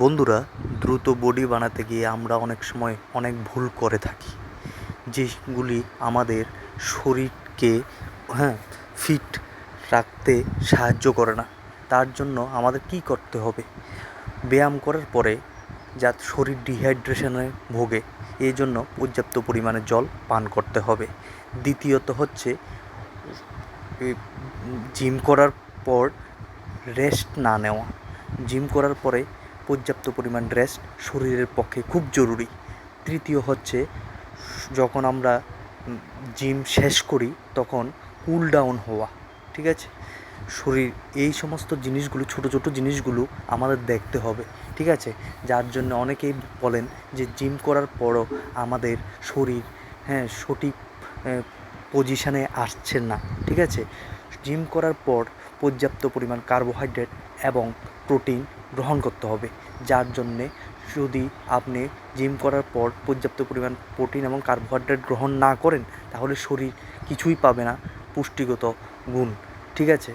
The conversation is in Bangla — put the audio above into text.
বন্ধুরা, দ্রুত বডি বানাতে গিয়ে আমরা অনেক সময় অনেক ভুল করে থাকি। যেগুলি আমাদের শরীরকে হ্যাঁ ফিট রাখতে সাহায্য করে না। তার জন্য আমাদের কী করতে হবে? ব্যায়াম করার পরে যা শরীর ডিহাইড্রেশনে ভোগে, এই জন্য পর্যাপ্ত পরিমাণে জল পান করতে হবে। দ্বিতীয়ত হচ্ছে জিম করার পর রেস্ট না নেওয়া। জিম করার পরে পর্যাপ্ত পরিমাণ রেস্ট শরীরের পক্ষে খুব জরুরি। তৃতীয় হচ্ছে, যখন আমরা জিম শেষ করি, তখন কুল ডাউন হওয়া, ঠিক আছে? শরীর, এই সমস্ত জিনিসগুলো, ছোটো ছোটো জিনিসগুলো আমাদের দেখতে হবে, ঠিক আছে? যার জন্য অনেকেই বলেন যে জিম করার পরও আমাদের শরীর হ্যাঁ সঠিক পজিশানে আসছে না, ঠিক আছে? জিম করার পর পর্যাপ্ত পরিমাণ কার্বোহাইড্রেট এবং প্রোটিন গ্রহণ করতে হবে, যার জন্যে যদি আপনি জিম করার পর পর্যাপ্ত পরিমাণ প্রোটিন এবং কার্বোহাইড্রেট গ্রহণ না করেন, তাহলে শরীর কিছুই পাবে না, পুষ্টিগত গুণ, ঠিক আছে?